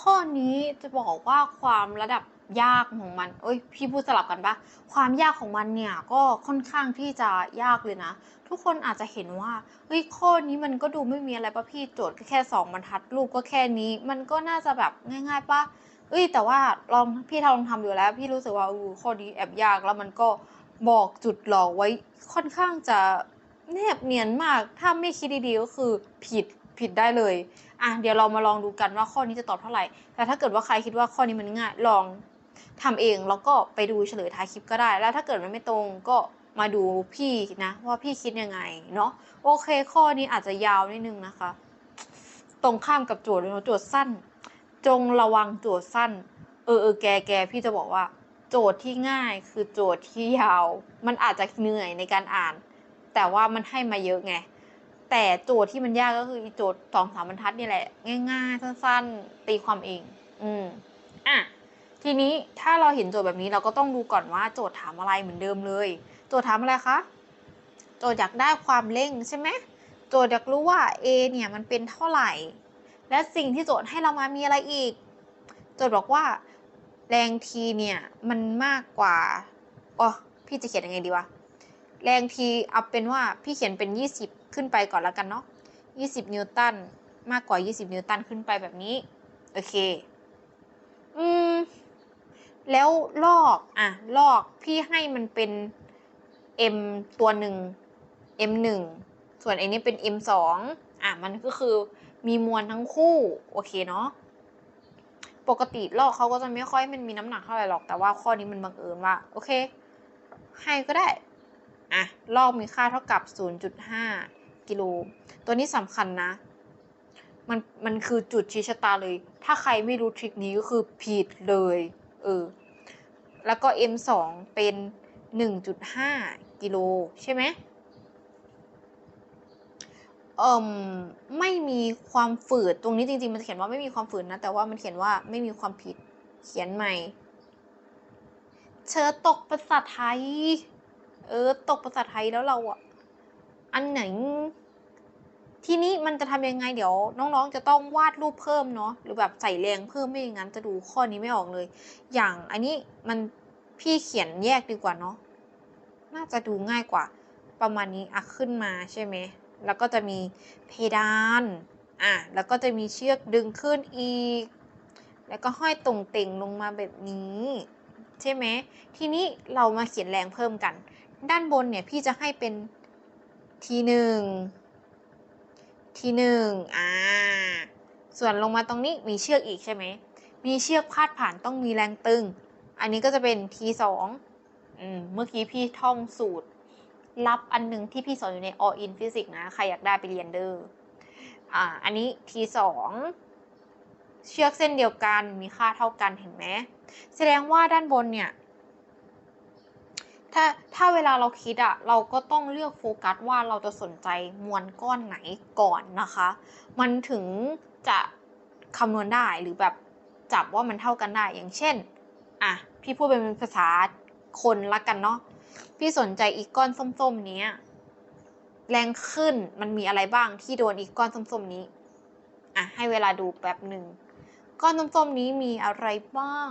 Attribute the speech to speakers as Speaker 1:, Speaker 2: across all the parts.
Speaker 1: ข้อนี้จะบอกว่าความระดับยากของมัน เอ้ย พี่พูดสลับกันปะความยากของมันเนี่ยก็ค่อนข้างที่จะยากเลยนะ ทุกคนอาจจะเห็นว่า เฮ้ย ข้อนี้มันก็ดูไม่มีอะไรปะพี่โจทย์ก็แค่สองบรรทัดรูปก็แค่นี้ มันก็น่าจะแบบง่ายๆปะเอ้ย แต่ว่าลองพี่ทำลองทำอยู่แล้ว พี่รู้สึกว่าอู้ข้อนี้แอบยากแล้วมันก็บอกจุดหลอกไว้ค่อนข้างจะแนบเนียนมาก ถ้าไม่คิดดีๆก็คือผิดผิดได้เลย อะเดี๋ยวเรามาลองดูกันว่าข้อนี้จะตอบเท่าไหร่ แต่ถ้าเกิดว่าใครคิดว่าข้อนี้มันง่าย ลองทำเองแล้วก็ไปดูเฉลยท้ายคลิปก็ได้ แล้วถ้าเกิดมันไม่ตรงก็มาดูพี่นะ ว่าพี่คิดยังไงเนาะโอเค ข้อนี้อาจจะยาวนิดนึงนะคะ ตรงข้ามกับโจทย์เนาะโจทย์สั้น จงระวังโจทย์สั้น เออเออแกแกพี่จะบอกว่า โจทย์ที่ง่ายคือโจทย์ที่ยาว มันอาจจะเหนื่อยในการอ่าน แต่ว่ามันให้มาเยอะไง แต่โจทย์ที่มันยากก็คือโจทย์สองสามบรรทัดนี่แหละ ง่าย ๆ สั้น ๆ ตีความเอง อืมอะทีนี้ถ้าเราเห็นโจทย์แบบนี้เราก็ต้องดูก่อนว่าโจทย์ถามอะไรเหมือนเดิมเลย โจทย์ถามอะไรคะโจทย์อยากได้ความเร่งใช่ไหมโจทย์อยากรู้ว่า a เนี่ยมันเป็นเท่าไหร่ และสิ่งที่โจทย์ให้เรามามีอะไรอีก โจทย์บอกว่าแรงทีเนี่ยมันมากกว่าอ๋อพี่จะเขียนยังไงดีวะ แรงทีเอาเป็นว่าพี่เขียนเป็น 20 ขึ้นไปก่อนแล้วกันเนาะ20 นิวตันมากกว่า 20 นิวตันขึ้นไปแบบนี้ โอเค อืม แล้วลอก อะ ลอก พี่ให้มันเป็น m ตัวหนึ่ง m หนึ่งส่วนไอ้นี้เป็น m สองอะ มันก็คือมีมวลทั้งคู่ โอเคเนาะ ปกติลอกเขาก็จะไม่ค่อยมันมีน้ำหนักเท่าไหร่หรอก แต่ว่าข้อนี้มันบังเอิญว่า โอเค ให้ก็ได้ อะลอกมีค่าเท่ากับ 0.5 กิโล ตัวนี้สำคัญนะ มันมันคือจุดชี้ชะตาเลย ถ้าใครไม่รู้ทริคนี้ก็คือผิดเลย เออ แล้วก็ M2 เป็น 1.5 กิโล ใช่ไหมเอ่มไม่มีความฝืดตรงนี้จริงๆ มันเขียนว่าไม่มีความฝืดนะ แต่ว่ามันเขียนว่าไม่มีความผิด เขียนใหม่ เชอตกภาษาไทย เออ ตกภาษาไทยแล้วเราอะอันไหน ทีนี้มันจะทำยังไงเดี๋ยว น้องๆ จะต้องวาดรูปเพิ่มเนาะหรือแบบใส่แรงเพิ่มไม่อย่างนั้นจะดูข้อนี้ไม่ออกเลย อย่างอันนี้มันพี่เขียนแยกดีกว่าเนาะน่าจะดูง่ายกว่า ประมาณนี้อะขึ้นมาใช่ไหมแล้วก็จะมีเพดานอะแล้วก็จะมีเชือกดึงขึ้นอีก แล้วก็ห้อยตรงเต่งลงมาแบบนี้ ใช่ไหมทีนี้เรามาเขียนแรงเพิ่มกัน ด้านบนเนี่ยพี่จะให้เป็นทีหนึ่งทีหนึ่งอ่า ส่วนลงมาตรงนี้มีเชือกอีกใช่ไหม มีเชือกพาดผ่านต้องมีแรงตึง อันนี้ก็จะเป็นทีสองอืม เมื่อกี้พี่ท่องสูตร ลับอันหนึ่งที่พี่สอนอยู่ใน all in physics นะ ใครอยากได้ไปเรียนเด้อ อ่า อันนี้ทีสองเชือกเส้นเดียวกันมีค่าเท่ากันเห็นไหม แสดงว่าด้านบนเนี่ย ถ้าถ้าเวลาเราคิดอะเราก็ต้องเลือกโฟกัสว่าเราจะสนใจมวลก้อนไหนก่อนนะคะ มันถึงจะคำนวณได้หรือแบบจับว่ามันเท่ากันได้อย่างเช่นอะพี่พูดเป็นภาษาคนละกันเนาะพี่สนใจอีกก้อนส้มๆนี้แรงขึ้นมันมีอะไรบ้างที่โดนอีกก้อนส้มๆนี้อะให้เวลาดูแป๊บหนึ่งก้อนส้มๆนี้มีอะไรบ้าง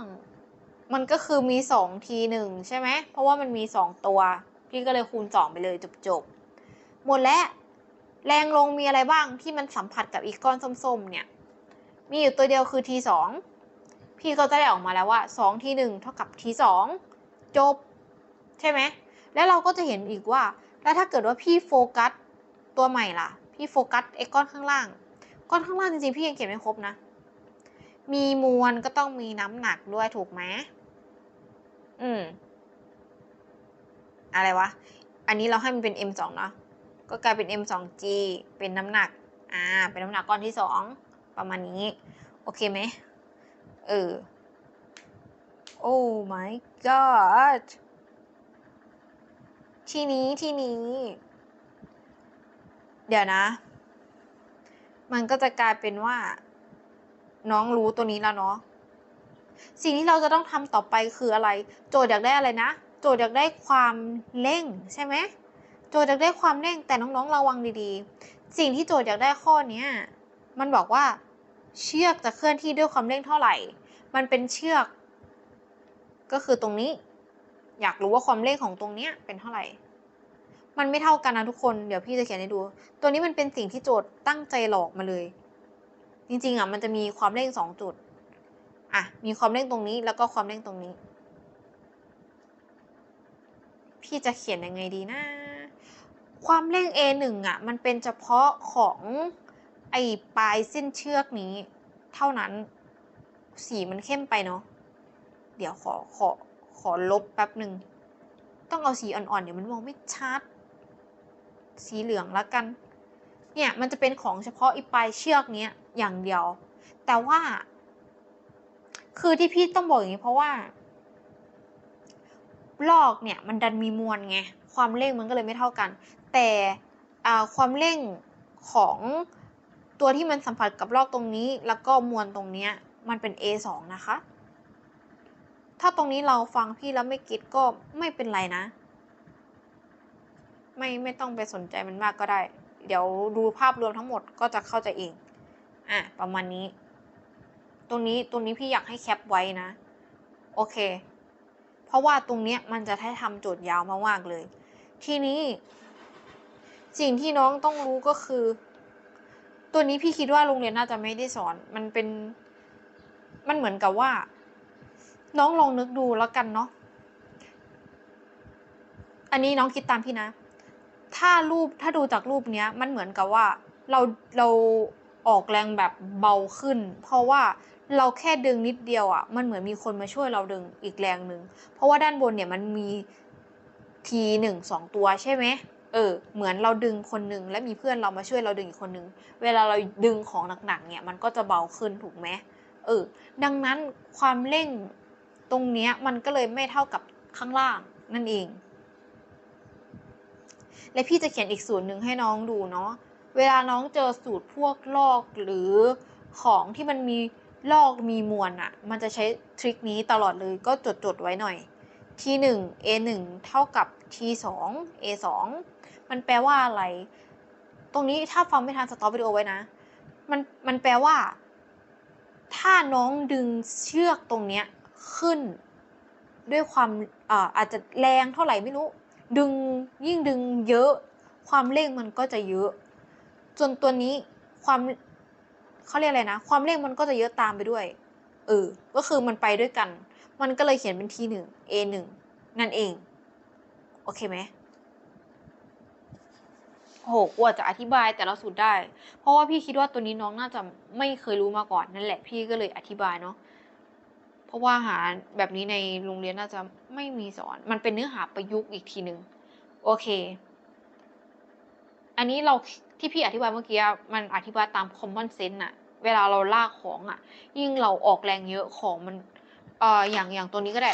Speaker 1: มันก็คือมีสองทีหนึ่งใช่ไหม เพราะว่ามันมีสองตัว พี่ก็เลยคูณสองไปเลยจบๆหมดแล้ว แรงลงมีอะไรบ้างที่มันสัมผัสกับอีกก้อนส้มๆ เนี่ย มีอยู่ตัวเดียวคือทีสองพี่ก็จะได้ออกมาแล้วว่าสองทีหนึ่งเท่ากับทีสองจบ ใช่ไหม แล้วเราก็จะเห็นอีกว่า แล้วถ้าเกิดว่าพี่โฟกัสตัวใหม่ล่ะ พี่โฟกัสไอ้ก้อนข้างล่าง ก้อนข้างล่างจริงๆ พี่ยังเขียนไม่ครบนะ มีมวลก็ต้องมีน้ำหนักด้วยถูกไหม อืม อะไรวะ อันนี้เราให้มันเป็น m 2เนาะ ก็กลายเป็น m 2 g เป็นน้ำหนัก อ่า เป็นน้ำหนักก้อนที่สองประมาณนี้ โอเคไหม เออ โอ้ my god ทีนี้ทีนี้ เดี๋ยวนะ มันก็จะกลายเป็นว่า น้องรู้ตัวนี้แล้วเนาะ สิ่งที่เราจะต้องทำต่อไปคืออะไร โจทย์อยากได้อะไรนะ โจทย์อยากได้ความเร่งใช่ไหมโจทย์อยากได้ความเร่งแต่น้องๆระวังดีๆ สิ่งที่โจทย์อยากได้ข้อเนี้มันบอกว่า เชือกจะเคลื่อนที่ด้วยความเร่งเท่าไหร่ มันเป็นเชือก ก็คือตรงนี้ อยากรู้ว่าความเร่งของตรงเนี้ยเป็นเท่าไหร่ มันไม่เท่ากันนะทุกคนเดี๋ยวพี่จะเขียนให้ดู ตัวนี้มันเป็นสิ่งที่โจทย์ตั้งใจหลอกมาเลย จริงๆอะมันจะมีความเร่งสองจุด อะมีความเร่งตรงนี้แล้วก็ความเร่งตรงนี้ พี่จะเขียนยังไงดีนะ ความเร่ง A1 อะ มันเป็นเฉพาะของไอ้ปลายเส้นเชือกนี้ เท่านั้น สีมันเข้มไปเนาะเดี๋ยวขอขอขอลบแป๊บหนึ่งต้องเอาสีอ่อนๆเดี๋ยวมันมองไม่ชัด สีเหลืองล้วกัน เนี่ยมันจะเป็นของเฉพาะอีปลายเชือกเนี้ยอย่างเดียว แต่ว่า คือที่พี่ต้องบอกอย่างนี้เพราะว่าลอกเนี่ยมันดันมีมวลไงความเร่งมันก็เลยไม่เท่ากัน แต่ความเร่งของตัวที่มันสัมผัสกับลอกตรงนี้ แล้วก็มวลตรงเนี้ยมันเป็น A2 นะคะ ถ้าตรงนี้เราฟังพี่แล้วไม่กิดก็ไม่เป็นไรนะ ไม่ไม่ต้องไปสนใจมันมากก็ได้ เดี๋ยวดูภาพรวมทั้งหมดก็จะเข้าใจเอง อะประมาณนี้ ตรงนี้ตรงนี้พี่อยากให้แคปไว้นะ โอเค เพราะว่าตรงเนี้ยมันจะให้ทำโจทย์ยาวมากๆเลย ทีนี้ สิ่งที่น้องต้องรู้ก็คือ ตัวนี้พี่คิดว่าโรงเรียนน่าจะไม่ได้สอน มันเป็น มันเหมือนกับว่า น้องลองนึกดูแล้วกันเนาะอันนี้น้องคิดตามพี่นะ ถ้ารูปถ้าดูจากรูปเนี้ย มันเหมือนกับว่าเราเราออกแรงแบบเบาขึ้น เพราะว่า เราแค่ดึงนิดเดียวอะ่ะ มันเหมือนมีคนมาช่วยเราดึงอีกแรงหนึ่ง เพราะว่าด้านบนเนี่ยมันมีทีหนึ่งสองตัวใช่ไหมเออ เหมือนเราดึงคนหนึ่งและมีเพื่อนเรามาช่วยเราดึงอีกคนหนึ่งเวลาเราดึงของหนักๆเนี่ยมันก็จะเบาขึ้นถูกไหมเออ ดังนั้นความเร่งตรงเนี้ยมันก็เลยไม่เท่ากับข้างล่างนั่นเอง และพี่จะเขียนอีกสูตรหนึ่งให้น้องดูเนาะ เวลาน้องเจอสูตรพวกลอกหรือของที่มันมี ลอกมีมวลอะมันจะใช้ทริคนี้ตลอดเลยก็จดจดไว้หน่อย t 1 a 1เท่ากับ t 2 a 2มันแปลว่าอะไร ตรงนี้ถ้าฟังไม่ทันสต็อปวิดีโอไว้นะ มันมันแปลว่า ถ้าน้องดึงเชือกตรงเนี้ยขึ้น ด้วยความอาอาจจะแรงเท่าไหร่ไม่รู้ ดึงยิ่งดึงเยอะ ความเร่งมันก็จะเยอะ จนตัวนี้ความ เขาเรียกอะไรนะ ความเร่งมันก็จะเยอะตามไปด้วย เออ ก็คือมันไปด้วยกัน มันก็เลยเขียนเป็น t หนึ่ง a หนึ่งนั่นเอง โอเคไหมโหกว่าจะอธิบายแต่ละสูตรได้ เพราะว่าพี่คิดว่าตัวนี้น้องน่าจะไม่เคยรู้มาก่อนนั่นแหละ พี่ก็เลยอธิบายเนาะ เพราะว่าหาแบบนี้ในโรงเรียนน่าจะไม่มีสอน มันเป็นเนื้อหาประยุกต์อีกทีหนึ่งโอเค อันนี้เรา ที่พี่อธิบายเมื่อกี้มันอธิบายตาม common sense อะเวลาเราลากของอะยิ่งเราออกแรงเยอะของมันเอ่ออย่างอย่างตัวนี้ก็ได้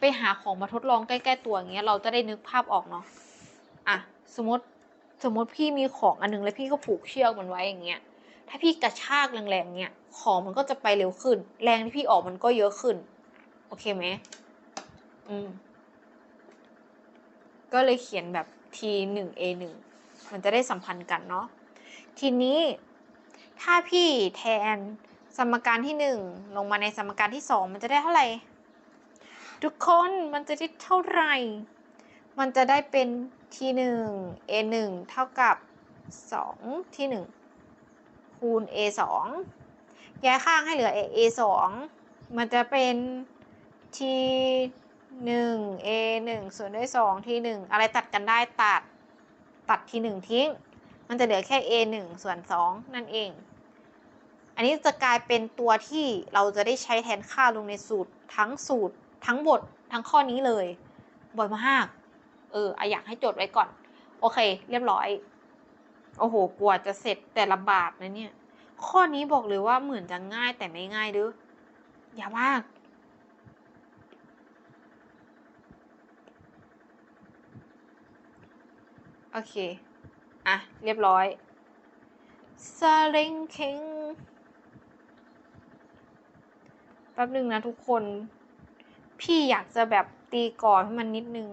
Speaker 1: ไปหาของมาทดลองใกล้ๆตัวอย่างเงี้ยเราจะได้นึกภาพออกเนาะอะสมมติสมมติพี่มีของอันนึงแล้วพี่ก็ผูกเชือกมันไว้อย่างเงี้ยถ้าพี่กระชากแรงๆเงี้ยของมันก็จะไปเร็วขึ้น แรงที่พี่ออกมันก็เยอะขึ้น โอเคไหมอืมก็เลยเขียนแบบ t หนึ่ง a หนึ่ง มันจะได้สัมพันธ์กันเนาะทีนี้ถ้าพี่แทนสมการที่หนึ่งลงมาในสมการที่สองมันจะได้เท่าไหร่ ทุกคนมันจะได้เท่าไหร่ มันจะได้เป็น t หนึ่ง a หนึ่งเท่ากับสอง t หนึ่งคูณ a สองย้ายข้างให้เหลือ a สองมันจะเป็น t หนึ่ง a หนึ่งส่วนด้วยสอง t หนึ่งอะไรตัดกันได้ตัด ตัด t หนึ่งทิ้ง มันจะเหลือแค่ a หนึ่งส่วนสองนั่นเอง อันนี้จะกลายเป็นตัวที่เราจะได้ใช้แทนค่าลงในสูตรทั้งสูตรทั้งบททั้งข้อนี้เลย บ่อยมากเอออยากให้จดไว้ก่อน โอเค เรียบร้อย โอ้โหกว่าจะเสร็จแต่ละบาทนะเนี่ย ข้อนี้บอกเลยว่าเหมือนจะง่ายแต่ไม่ง่ายด้ออย่ามาก โอเค อะ เรียบร้อยซาเล้งเค้งแป๊บหนึ่งนะทุกคน พี่อยากจะแบบตีก่อนให้มันนิดนึง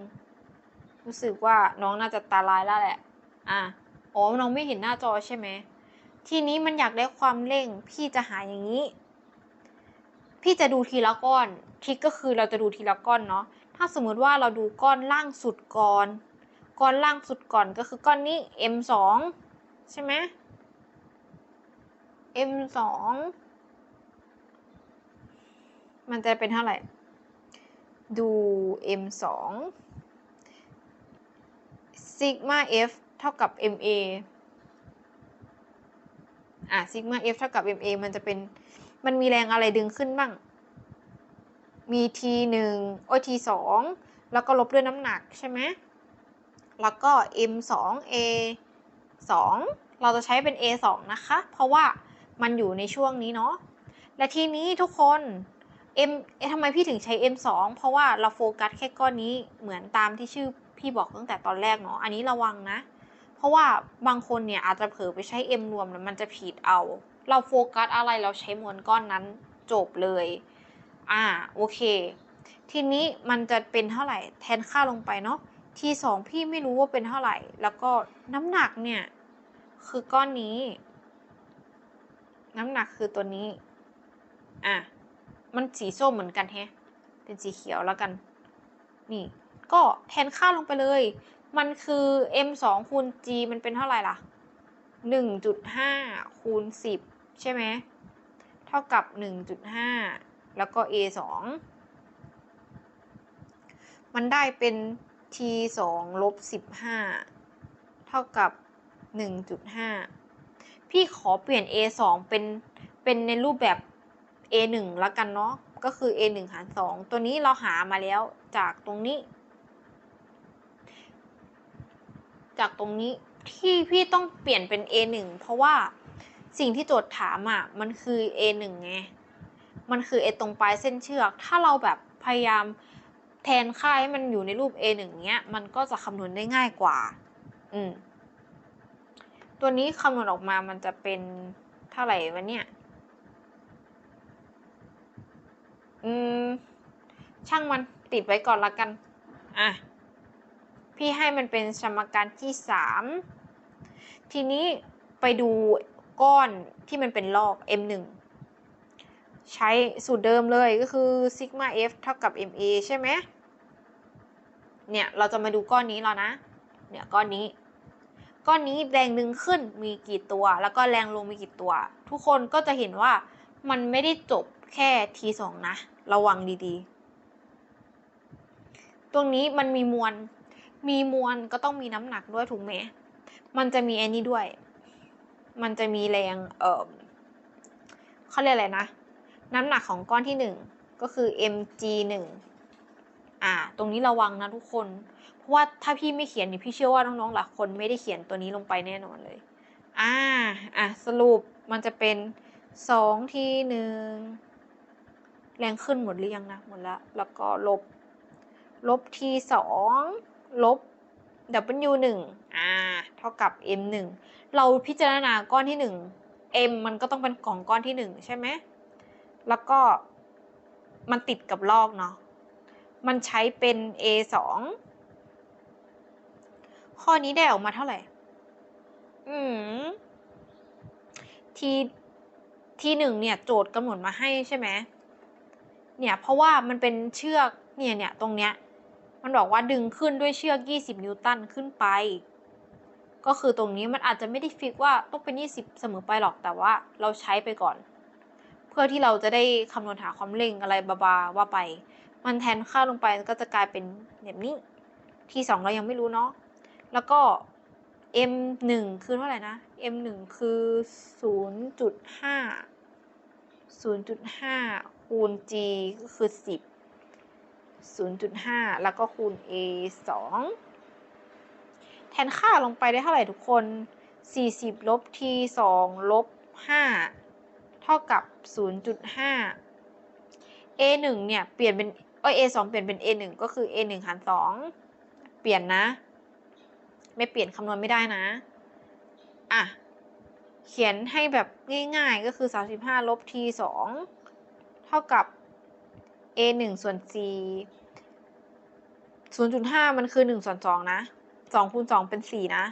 Speaker 1: รู้สึกว่าน้องน่าจะตาลายแล้วแหละ อะอ๋อน้องไม่เห็นหน้าจอใช่ไหม ทีนี้มันอยากได้ความเร่ง พี่จะหาอย่างนี้ พี่จะดูทีละก้อน ทริกก็คือเราจะดูทีละก้อนเนาะ ถ้าสมมติว่าเราดูก้อนล่างสุดก่อน ก้อนล่างสุดก่อนก็คือก้อนนี้ m สองใช่ไหม m สองมันจะเป็นเท่าไหร่ ดู m สองซิกมา f เท่ากับ ma อะซิกมา f เท่ากับ ma มันจะเป็น มันมีแรงอะไรดึงขึ้นบ้าง มี t หนึ่งโอ้ t สองแล้วก็ลบด้วยน้ำหนักใช่ไหม แล้วก็ m สอง a สองเราจะใช้เป็น a สองนะคะ เพราะว่ามันอยู่ในช่วงนี้เนาะ และทีนี้ทุกคน m เอ๊ะทำไมพี่ถึงใช้ m สองเพราะว่าเราโฟกัสแค่ก้อนนี้เหมือนตามที่ชื่อพี่บอกตั้งแต่ตอนแรกเนาะ อันนี้ระวังนะ เพราะว่าบางคนเนี่ยอาจจะเผลอไปใช้ m รวมแล้วมันจะผิดเอา เราโฟกัสอะไรเราใช้มวลก้อนนั้นจบเลย อ่า โอเค ทีนี้มันจะเป็นเท่าไหร่แทนค่าลงไปเนาะ ทีสองพี่ไม่รู้ว่าเป็นเท่าไหร่ แล้วก็น้ำหนักเนี่ย คือก้อนนี้ น้ำหนักคือตัวนี้ อะ มันสีส้มเหมือนกันแฮะ เป็นสีเขียวแล้วกัน นี่ ก็แทนค่าลงไปเลย มันคือ m 2คูณ g มันเป็นเท่าไหร่ล่ะ 1.5คูณ10 ใช่ไหม เท่ากับ 1.5 แล้วก็ a 2มันได้เป็น t 2ลบ15 เท่ากับ 1.5 พี่ขอเปลี่ยน a 2เป็น เป็นในรูปแบบ a 1แล้วกันเนาะ ก็คือ a 1หาร 2 ตัวนี้เราหามาแล้วจากตรงนี้ จากตรงนี้ที่พี่ต้องเปลี่ยนเป็น a 1เพราะว่าสิ่งที่โจทย์ถามอะ่ะ มันคือ a 1ไง มันคือไอตรงปลายเส้นเชือก ถ้าเราแบบพยายาม แทนค่าให้มันอยู่ในรูป a 1เนี้ย มันก็จะคำนวณได้ง่ายกว่า อืม ตัวนี้คำนวณออกมามันจะเป็นเท่าไหร่วะเนี่ย อืม ช่างมันติดไว้ก่อนละกัน อะ พี่ให้มันเป็นสมการที่สามทีนี้ไปดูก้อนที่มันเป็นลอก m1 ใช้สูตรเดิมเลยก็คือซิกมา f เท่ากับ ma ใช่ไหมเนี่ย เราจะมาดูก้อนนี้แล้วนะ เนี่ยก้อนนี้ ก้อนนี้แรงดึงขึ้นมีกี่ตัว แล้วก็แรงลงมีกี่ตัว ทุกคนก็จะเห็นว่ามันไม่ได้จบแค่ t2 นะ ระวังดีๆ ตรงนี้มันมีมวล มีมวลก็ต้องมีน้ำหนักด้วยถูกไหม มันจะมีไอ้นี้ด้วย มันจะมีแรง เออเขาเรียกอะไรนะ น้ำหนักของก้อนที่หนึ่งก็คือ mg หนึ่งอ่า ตรงนี้ระวังนะทุกคน เพราะว่าถ้าพี่ไม่เขียนนี่พี่เชื่อว่าน้องๆหลายคนไม่ได้เขียนตัวนี้ลงไปแน่นอนเลย อ่า อะสรุปมันจะเป็นสองทีหนึ่งแรงขึ้นหมดหรือยังนะ หมดแล้ว แล้วก็ลบ ลบทีสองลบ w หนึ่งอ่า เท่ากับ m หนึ่งเราพิจารณาก้อนที่หนึ่ง m มันก็ต้องเป็นของก้อนที่หนึ่งใช่ไหม แล้วก็มันติดกับลอกเนาะ มันใช้เป็น a สองข้อนี้ได้ออกมาเท่าไหร่ อืมทีทีหนึ่งเนี่ยโจทย์กำหนดมาให้ใช่ไหม เนี่ยเพราะว่ามันเป็นเชือกเนี่ยเนี่ยตรงเนี้ย มันบอกว่าดึงขึ้นด้วยเชือก 20 นิวตันขึ้นไป ก็คือตรงนี้มันอาจจะไม่ได้ฟิกว่าต้องเป็น 20 เสมอไปหรอกแต่ว่าเราใช้ไปก่อน เพื่อที่เราจะได้คำนวณหาความเร่งอะไรบาบาว่าไป มันแทนค่าลงไปก็จะกลายเป็นแบบนี้ ทีสองเรายังไม่รู้เนาะแล้วก็ m หนึ่งคือเท่าไหร่นะ m หนึ่งคือ 0.5 0.5 คูณ g ก็คือ 10 0.5 แล้วก็คูณ a 2แทนค่าลงไปได้เท่าไหร่ทุกคน 40 ลบ t 2ลบ 5 เท่ากับ 0.5 a 1เนี่ยเปลี่ยนเป็นเอ้ย a 2เปลี่ยนเป็น a 1ก็คือ a 1หาร2เปลี่ยนนะ ไม่เปลี่ยนคำนวณไม่ได้นะ อะ เขียนให้แบบง่ายๆก็คือ 35 ลบ t 2เท่ากับ a 1ส่วน c 0.5 มันคือ 1 ส่วน 2 นะ 2คูณ2เป็น 4 นะ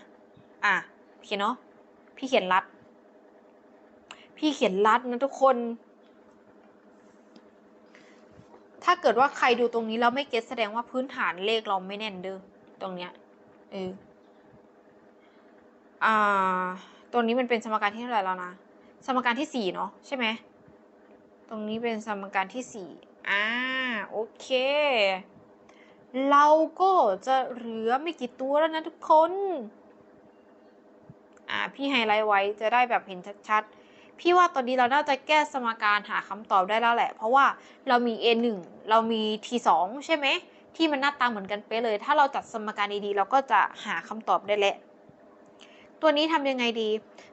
Speaker 1: อะโอเคเนาะ พี่เขียนรัด พี่เขียนลัดนะทุกคน ถ้าเกิดว่าใครดูตรงนี้แล้วไม่เก็ตแสดงว่าพื้นฐานเลขเราไม่แน่นเด้อตรงเนี้ยเอออ่าตรงนี้มันเป็นสมการที่เท่าไหร่แล้วนะ สมการที่สี่เนาะใช่ไหม ตรงนี้เป็นสมการที่สี่อ่าโอเค เราก็จะเหลือไม่กี่ตัวแล้วนะทุกคน อ่าพี่ไฮไลท์ไว้จะได้แบบเห็นชัดๆ พี่ว่าตอนนี้เราน่าจะแก้สมการหาคำตอบได้แล้วแหละ เพราะว่าเรามี a 1เรามี t 2ใช่ไหม ที่มันหน้าตาเหมือนกันเป๊ะเลย ถ้าเราจัดสมการดีๆ เราก็จะหาคำตอบได้แหละ ตัวนี้ทำยังไงดี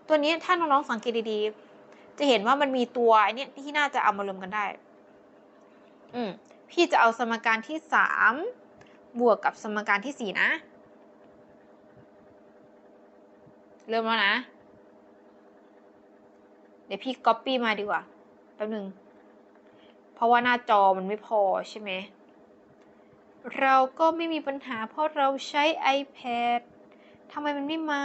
Speaker 1: ตัวนี้ถ้าน้องๆสังเกตดีๆ จะเห็นว่ามันมีตัวไอเนี้ยที่น่าจะเอามารวมกันได้ อืมพี่จะเอาสมการที่สามบวกกับสมการที่สี่นะ เริ่มแล้วนะ เดี๋ยวพี่ก๊อปปี้มาดีกว่าแป๊บหนึ่งเพราะว่าหน้าจอมันไม่พอใช่ไหม เราก็ไม่มีปัญหาเพราะเราใช้ iPad ทำไมมันไม่มา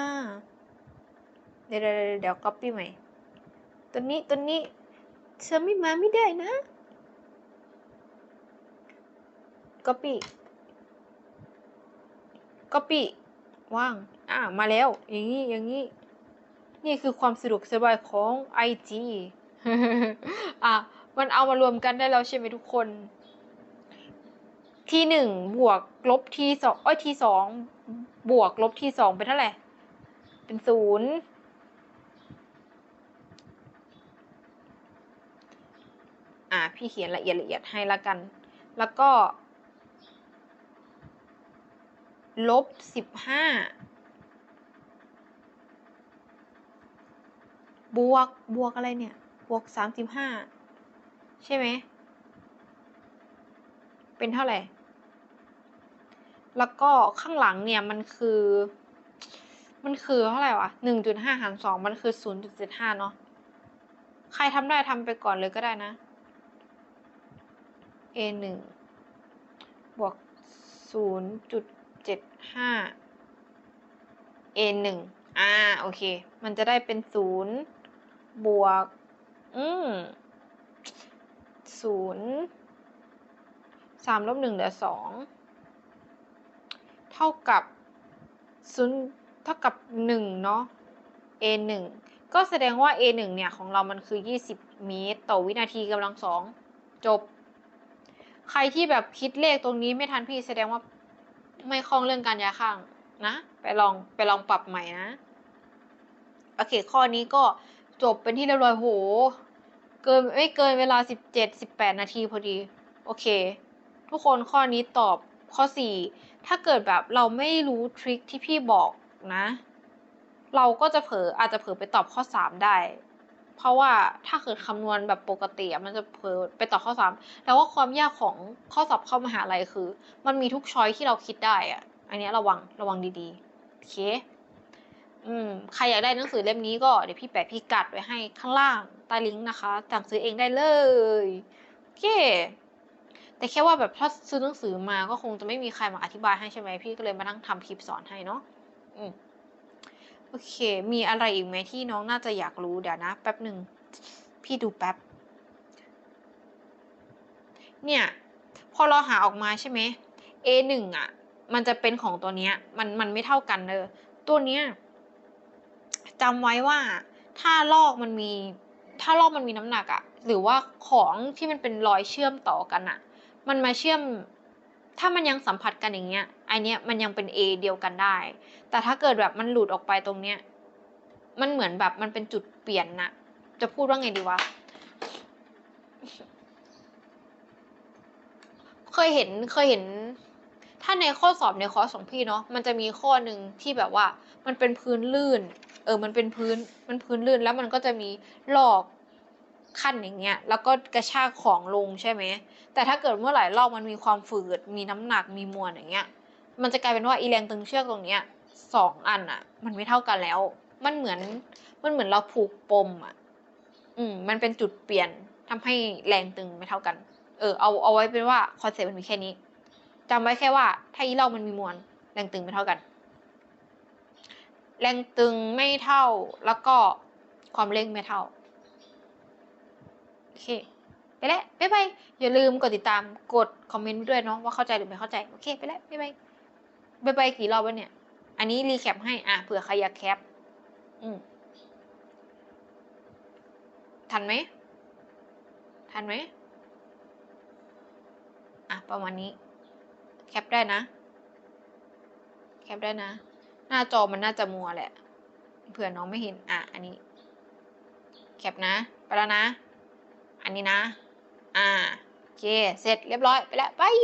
Speaker 1: เดี๋ยวเดี๋ยวเดี๋ยวก๊อปปี้ใหม่ ตัวนี้ตัวนี้เธอไม่มาไม่ได้นะก๊อปปี้ก๊อปปี้ว่าง อ่ามาแล้ว อย่างนี้ อย่างนี้ นี่คือความสะดวกสบายของ IG อะ มันเอามารวมกันได้แล้วใช่ไหมทุกคน ทีหนึ่งบวกลบทีสองอ้อยทีสองบวกลบทีสองเป็นเท่าไหร่ เป็นศูนย์อะ พี่เขียนละเอียดละเอียดให้ละกัน แล้วก็ ลบสิบห้า บวก บวกอะไรเนี่ย บวกสามสิบห้าใช่ไหม เป็นเท่าไหร่ แล้วก็ข้างหลังเนี่ยมันคือ มันคือเท่าไหร่วะหนึ่งจุดห้าหารสองมันคือศูนย์จุดเจ็ดห้าเนาะ ใครทำได้ทำไปก่อนเลยก็ได้นะ a หนึ่งบวกศูนย์จุดเจ็ดห้า a หนึ่งอ่า โอเค มันจะได้เป็นศูนย์ บวก อืมศูนย์สามลบหนึ่งเหลือสองเท่ากับศูนย์เท่ากับหนึ่งเนาะ a หนึ่งก็แสดงว่า a หนึ่งเนี่ย ของเรามันคือยี่สิบเมตร ต่อวินาทีกำลังสองจบ ใครที่แบบคิดเลขตรงนี้ไม่ทันพี่แสดงว่าไม่คล่องเรื่องการย้ายข้างนะ ไปลองไปลองปรับใหม่นะ โอเค ข้อนี้ก็ จบเป็นที่เรียบร้อยโห เกินไม่เกินเวลาสิบเจ็ดสิบแปดนาทีพอดี โอเค ทุกคนข้อนี้ตอบข้อสี่ถ้าเกิดแบบเราไม่รู้ทริคที่พี่บอกนะ เราก็จะเผลออาจจะเผลอไปตอบข้อสามได้ เพราะว่าถ้าเกิดคำนวณแบบปกติมันจะเผลอไปตอบข้อสามแต่ว่าความยากของข้อสอบเข้ามหาลัยคือ มันมีทุกช้อยที่เราคิดได้อะอันนี้ระวังระวังดีๆโอเค อืมใครอยากได้หนังสือเล่มนี้ก็เดี๋ยวพี่แปะพี่กัดไว้ให้ข้างล่างใต้ลิงก์นะคะสั่งซื้อเองได้เลยโอเคแต่แค่ว่าแบบถ้าซื้อหนังสือมาก็คงจะไม่มีใครมาอธิบายให้ใช่ไหมพี่ก็เลยมานั่งทำคลิปสอนให้เนาะอืมโอเค มีอะไรอีกไหมที่น้องน่าจะอยากรู้เดี๋ยวนะแป๊บหนึ่งพี่ดูแป๊บ เนี่ย พอเราหาออกมาใช่ไหม A หนึ่งอะ มันจะเป็นของตัวเนี้ย มันมันไม่เท่ากันเลยตัวเนี้ย จำไว้ว่าถ้าลอกมันมี ถ้าลอกมันมีน้ำหนักอะหรือว่าของที่มันเป็นรอยเชื่อมต่อกันอะมันมาเชื่อม ถ้ามันยังสัมผัสกันอย่างเงี้ยไอเนี้ยมันยังเป็น A เดียวกันได้ แต่ถ้าเกิดแบบมันหลุดออกไปตรงเนี้ยมันเหมือนแบบมันเป็นจุดเปลี่ยนนะจะพูดว่าไงดีวะเคยเห็นเคยเห็น ถ้าในข้อสอบในคอร์สของพี่เนาะมันจะมีข้อหนึ่งที่แบบว่า มันเป็นพื้นลื่น เออมันเป็นพื้นมันพื้นลื่นแล้วมันก็จะมีลอกขั้นอย่างเงี้ยแล้วก็กระชากของลงใช่ไหมแต่ถ้าเกิดเมื่อไหร่ลอกมันมีความฝืดมีน้ำหนักมีมวลอย่างเงี้ย มันจะกลายเป็นว่าอีแรงตึงเชือกตรงเนี้ยสองอันอะมันไม่เท่ากันแล้ว มันเหมือนมันเหมือนเราผูกปมอะอืมมันเป็นจุดเปลี่ยนทำให้แรงตึงไม่เท่ากัน เออเอาเอาไว้เป็นว่าคอนเซ็ปต์มันมีแค่นี้จำไว้แค่ว่าถ้าอีเรามันมีมวลแรงตึงไม่เท่ากัน แรงตึงไม่เท่าแล้วก็ความเร่งไม่เท่า โอเค ไปแล้วบ๊ายบายอย่าลืมกดติดตามกดคอมเมนต์ด้วยเนาะว่าเข้าใจหรือไม่เข้าใจ โอเค ไปแล้วบ๊ายบายบ๊ายบายกี่รอบวะเนี่ย อันนี้รีแคปให้อะเผื่อใครอยากแคป อืมทันไหม ทันไหม อะ ประมาณนี้ แคปได้นะ แคปได้นะ หน้าจอมันน่าจะมัวแหละ เผื่อน้องไม่เห็น อะ อันนี้ แคปนะ ไปแล้วนะ อันนี้นะ อ่าโอเค เสร็จเรียบร้อยไปแล้วบาย